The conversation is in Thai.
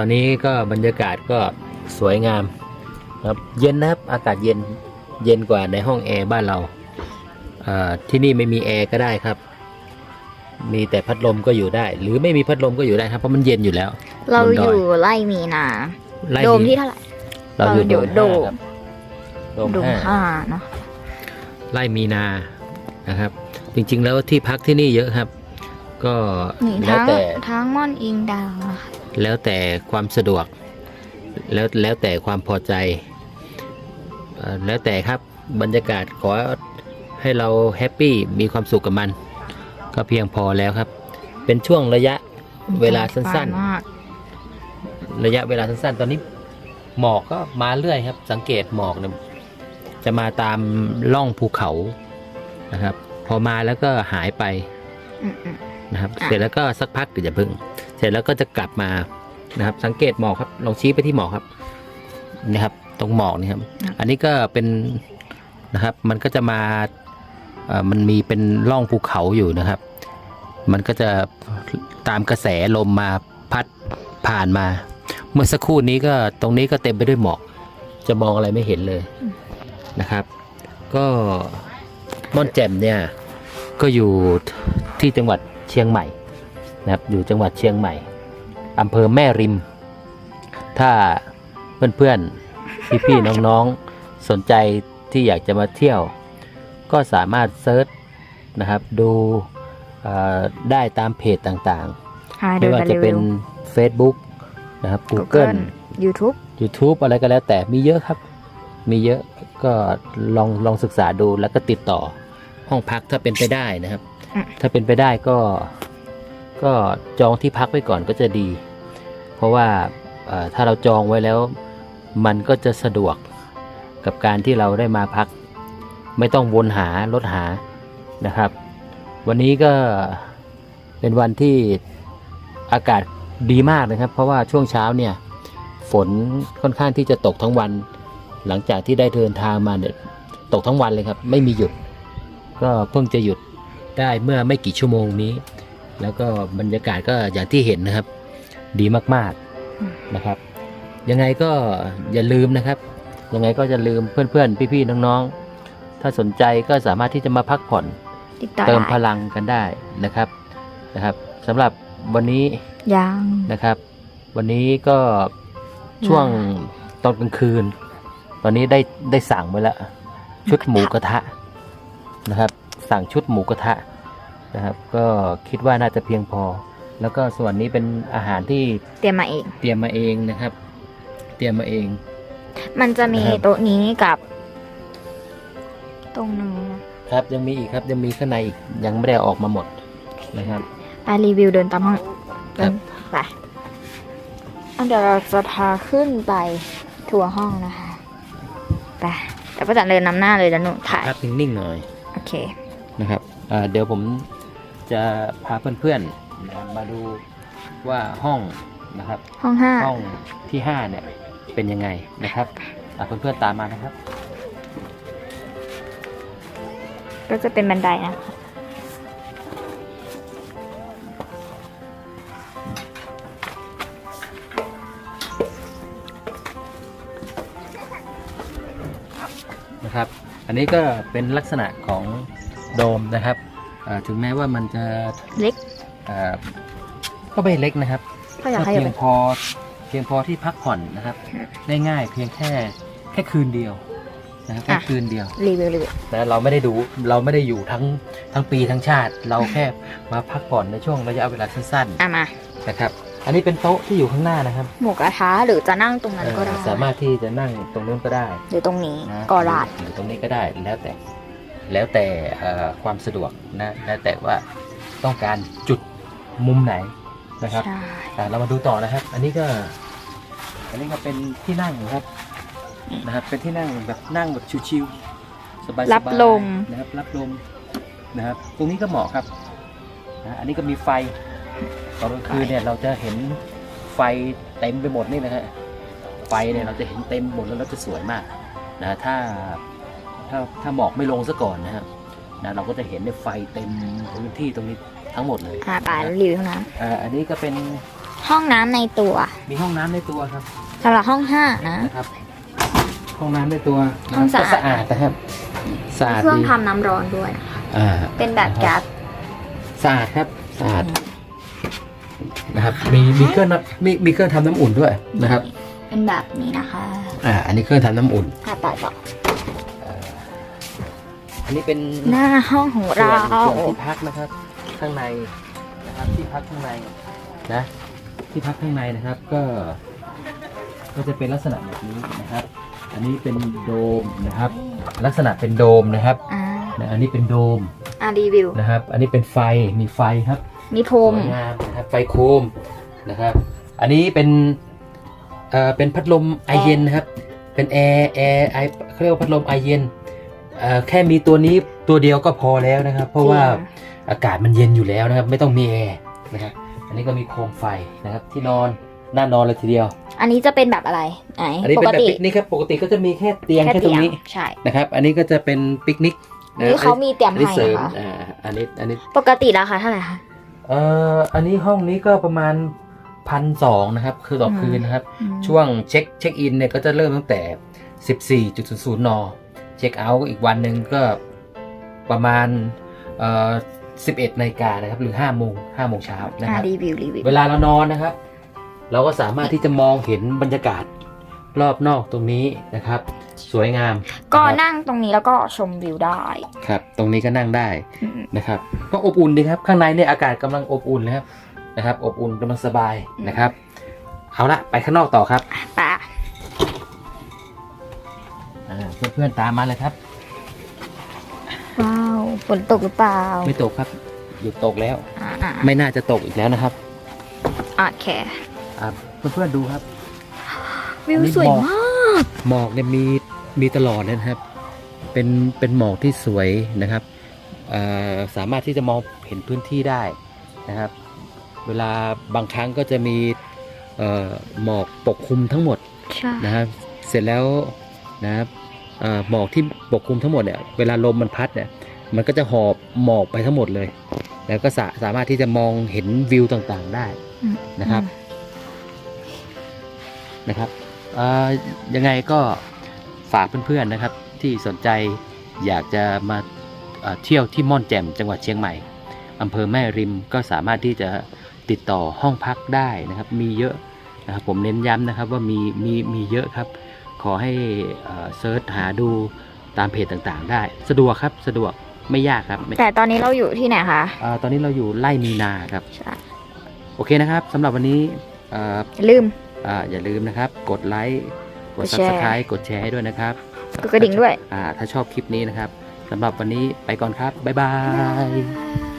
ตอนนี้ก็บรรยากาศก็สวยงามครับเย็นนะครับอากาศเย็นเย็นกว่าในห้องแอร์บ้านเราอ่าที่นี่ไม่มีแอร์ก็ได้ครับ มีแต่พัดลมก็อยู่ได้ หรือไม่มีพัดลมก็อยู่ได้ครับเพราะมันเย็นอยู่แล้ว เราบนดออยยู่ไล่มีนาไล่โดมนี้ที่เท่าไหร่เราอยู่เราอยู่โดมโดมห้าครับโดมโดมห้าห้าเนาะไล่มีนานะครับ จริงๆแล้วที่พักที่นี่เยอะครับ ก็นี่แล้วทั้งแต่ทั้งม่อนอิงดาวนะคะ แล้วแต่ความสะดวก แล้วแล้วแต่ความพอใจเอ่อแล้วแต่ครับบรรยากาศขอให้เราแฮปปี้มีความสุขกับมัน ก็เพียงพอแล้วครับ เป็นช่วงระยะเวลาสั้นมากๆระยะเวลาสั้นๆ ตอนนี้หมอกก็มาเรื่อยครับ สังเกตหมอกเนี่ยจะมาตามล่องภูเขานะครับ พอมาแล้วก็หายไปอืมอืมนะครับอะเสร็จแล้วก็สักพักก็จะพึ่ง เสร็จแล้วก็จะกลับมานะครับ สังเกตหมอกครับลองชี้ไปที่หมอกครับนี่ครับ ตรงหมอกนี่ครับ อันนี้ก็เป็นนะครับ มันก็จะมาเอ่อมันมีเป็นร่องภูเขาอยู่นะครับ มันก็จะตามกระแสลมมาพัดผ่านมา เมื่อสักครู่นี้ก็ตรงนี้ก็เต็มไปด้วยหมอก จะมองอะไรไม่เห็นเลยนะครับ ก็ม่อนแจ่มเนี่ยก็อยู่ที่จังหวัดเชียงใหม่ นะครับอยู่จังหวัดเชียงใหม่อำเภอแม่ริม ถ้าเพื่อนๆ พี่ๆ น้องๆ สนใจที่อยากจะมาเที่ยว ก็สามารถเซิร์ชนะครับดูเอ่อได้ตามเพจต่างหาๆดูไม่ว่ากันจะรีเป็วินว Facebook นะครับ Google Google YouTube YouTube อะไรก็แล้วแต่มีเยอะครับ มีเยอะก็ลองลองศึกษาดูแล้วก็ติดต่อห้องพักถ้าเป็นไปได้นะครับอืมถ้าเป็นไปได้ก็ ก็จองที่พักไว้ก่อนก็จะดี เพราะว่าถ้าเราจองไว้แล้ว มันก็จะสะดวกกับการที่เราได้มาพัก ไม่ต้องวนหารถหานะครับ วันนี้ก็เป็นวันที่อากาศดีมากนะครับ เพราะว่าช่วงเช้าเนี่ยฝนค่อนข้างที่จะตกทั้งวัน หลังจากที่ได้เดินทางมาเนี่ยตกทั้งวันเลยครับ ไม่มีหยุด ก็เพิ่งจะหยุดได้เมื่อไม่กี่ชั่วโมงนี้ แล้วก็บรรยากาศก็อย่างที่เห็นนะครับ ดีมากอืมๆนะครับ ยังไงก็อย่าลืมนะครับ ยังไงก็จะลืมเพื่อนๆ พี่ๆ น้องๆ ถ้าสนใจก็สามารถที่จะมาพักผ่อนติดต่อเติมพได้ลังกันได้นะครับนะครับสำหรับวันนี้ยังนะครับ วันนี้ก็ช่วงตอนกลางคืน ตอนนี้ได้ได้สั่งไว้แล้ว ชุดหมูกระทะนะครับ สั่งชุดหมูกระทะ นะครับ ก็คิดว่าน่าจะเพียงพอ แล้วก็ส่วนนี้เป็นอาหารที่เตรียมมาเอง เตรียมมาเองนะครับ เตรียมมาเอง มันจะมีนะครับโต๊ะนี้กับ ตรงนู้นครับยังมีอีกครับยังมีข้างในอีกยังไม่ได้เอาออกมาหมดนะครับไปรีวิวเดินตามห้องคเดิรับนไปอันเดี๋ยวเราจะพาขึ้นไปทัวร์ห้องนะคะไปแต่ป้าจันเดินนำหน้าเลยแล้วหนูถ่ายพักนิ่งๆหน่อยโอเคนะครับอ่าเดี๋ยวผม จะพาเพื่อนๆนะมาดูว่าห้องนะครับห้องห้าห้องที่ห้าเนี่ยเป็นยังไงนะครับอะเพื่อนๆตามมานะครับ ก็จะเป็นบันไดนะคะนะครับ อันนี้ก็เป็นลักษณะของโดมนะครับอ่า ถึงแม้ว่ามันจะเล็กอ่าก็ไม่เล็กนะครับก็อยากก็ให้เพีอยงพอเพียงพอที่พักผ่อนนะครับได้ง่ายเพียงแค่แค่คืนเดียวนะครับแค่คืนเดียวรีวิวรีวิวแต่เราไม่ได้ดูเราไม่ได้อยู่ทั้งทั้งปีทั้งชาติ เราแค่มาพักผ่อนในช่วงระยะเวลาสั้นอะมาๆนะครับ อันนี้เป็นโต๊ะที่อยู่ข้างหน้านะครับ หมูกระทะหรือจะนั่งตรงนั้นก็ได้เอ่อสามารถที่จะนั่งตรงนู้นก็ได้ หรือตรงนี้นะก็ได้หรือตรงนี้ก็ได้แล้วแต่ แล้วแต่เอ่อความสะดวกนะแล้วแต่ว่าต้องการจุดมุมไหนนะครับใช่อะเรามาดูต่อนะครับ อันนี้ก็ อันนี้ก็เป็นที่นั่งนะครับนะครับ เป็นที่นั่งแบบนั่งแบบชิวๆสบายๆรับลมนะครับ รับลมนะครับ ตรงนี้ก็เหมาะครับนะอันนี้ก็มีไฟตอนกลางคืนเนี่ยเราจะเห็นไฟเต็มไปหมดนี่นะฮะไฟเนี่ยเราจะเห็นเต็มหมดแล้วเราจะสวยมากนะถ้า ถ้าถ้าหมอกไม่ลงซะก่อนนะครับนะเราก็จะเห็นในยไฟเต็มพื้นที่ตรงนี้ทั้งหมดเลยอะไปนะรีวิวห้องน้อ่าอันนี้ก็เป็นห้องน้ำในตัวมีห้องน้ำในตัวครับสำหรับห้องห้านะ นะครับ ห้องน้ำในตัวห้องสะอาด ก็สะอาดนะครับสะอาดเครื่องดีทำน้ำร้อนด้วยนะคะอ่า เป็นแบบแก๊ส สะอาดครับสะอาดนะครับมีมีเครื่องน้ำมีมีเครื่องทำน้ำอุ่นด้วยนะครับเป็นแบบนี้นะคะ อ่าอันนี้เครื่องทำน้ำอุ่นอะต่อต่อ อันนี้เป็นหน้าห้องของส่เราวนส่วนที่พักนะครับ ข้างในนะครับที่พักข้างในนะที่พักข้างในนะครับก็ ก็จะเป็นลักษณะแบบนี้นะครับ อันนี้เป็นโดมนะครับ ลักษณะเป็นโดมนะครับอ่านะอันนี้เป็นโดมอะรีวิว นะครับ อันนี้เป็นไฟมีไฟครับมีโพสมวยงามนะครับไฟโคมนะครับ อันนี้เป็นเอ่อเป็นพัดลมไอเย็นนะครับ เป็นแอร์แอร์ไอเขาเรียกว่าพัดลมไอเย็น เอ่อแค่มีตัวนี้ตัวเดียวก็พอแล้วนะครับ เพราะว่าอากาศมันเย็นอยู่แล้วนะครับ ไม่ต้องมีแอร์นะครับอันนี้ก็มีโคมไฟนะครับ ที่นอนน่านอนเลยทีเดียว อันนี้จะเป็นแบบอะไรไหนอันนี้ปเป็นกแบบติปิกนิกครับปกติก็จะมีแค่เตียงแค่แค่ตรงนี้เตียงใช่นะครับ อันนี้ก็จะเป็นปิกนิกะนี่เขามีเตรียมอันนี้ให้เสริมนะคะอ่าอันนี้อันนี้ปกติราคาเท่าไหร่คะ เอ่ออันนี้ห้องนี้ก็ประมาณพันสองนะครับคือต่ออืมคืนนะครับอืมช่วงเช็คเช็คอินเนี่ยก็จะเริ่มตั้งแต่ 14.00 น เช็คเอาท์อีกวันหนึ่งก็ประมาณเอ่อ11นาฬิกานะครับ หรือ5โมง5โมงเช้านะคอะรับ รีวิวรีวิว เวลาเรานอนนะครับ เราก็สามารถที่จะมองเห็นบรรยากาศรอบนอกตรงนี้นะครับ สวยงามก็นะครับนั่งตรงนี้แล้วก็ชมวิวได้ครับ ตรงนี้ก็นั่งได้ อืม นะครับก็อบอุ่นดีครับข้างในเนี่ยอากาศกำลังอบอุ่นเลยครับนะครับ อบอุ่นกำลังสบายนะครับ เอาละไปข้างนอกต่อครับป เพื่อนๆตามมาเลยครับ ว้าวฝนตกหรือเปล่า ไม่ตกครับ หยุดตกแล้ว อ่าอ่าไม่น่าจะตกอีกแล้วนะครับโอเคอ่าเพื่อนๆดูครับ วิวอันนี้สวยหมอกมากหมอกเนี่ยมีมีตลอดเลยนะครับ เป็นเป็นหมอกที่สวยนะครับเอ่อสามารถที่จะมองเห็นพื้นที่ได้นะครับ เวลาบางครั้งก็จะมีเอ่อหมอกปกคลุมทั้งหมดใช่นะครับ เสร็จแล้วนะครับเอ่อ หมอกที่ปกคลุมทั้งหมดเนี่ยเวลาลมมันพัดเนี่ยมันก็จะหอบหมอกไปทั้งหมดเลย แล้วก็สาสามารถที่จะมองเห็นวิวต่างๆได้นะครับนะครับยังไงก็ฝากเพื่อนๆนะครับ ที่สนใจอยากจะมาเที่ยวที่ม่อนแจ่มจังหวัดเชียงใหม่อำเภอแม่ริมก็สามารถที่จะติดต่อห้องพักได้นะครับ มีเยอะนะครับผมเน้นย้ำนะครับว่ามีมีมีเยอะครับ ขอให้เอ่อเซิร์ชหาดูตามเพจต่างๆ ได้ สะดวกครับสะดวกไม่ยากครับไม่แต่ตอนนี้เราอยู่ที่ไหนคะเอ่อตอนนี้เราอยู่ไล่มีนาครับใช่โอเคนะครับสำหรับวันนี้เอ่ออย่าลืมอ่าอย่าลืมนะครับ กดไลค์กดกดแชร์ subscribe กดแชร์ให้ด้วยนะครับกดกระดิ่งด้วยอ่าถ้าชอบคลิปนี้นะครับสำหรับวันนี้ไปก่อนครับ บ๊ายบายบ๊ายบาย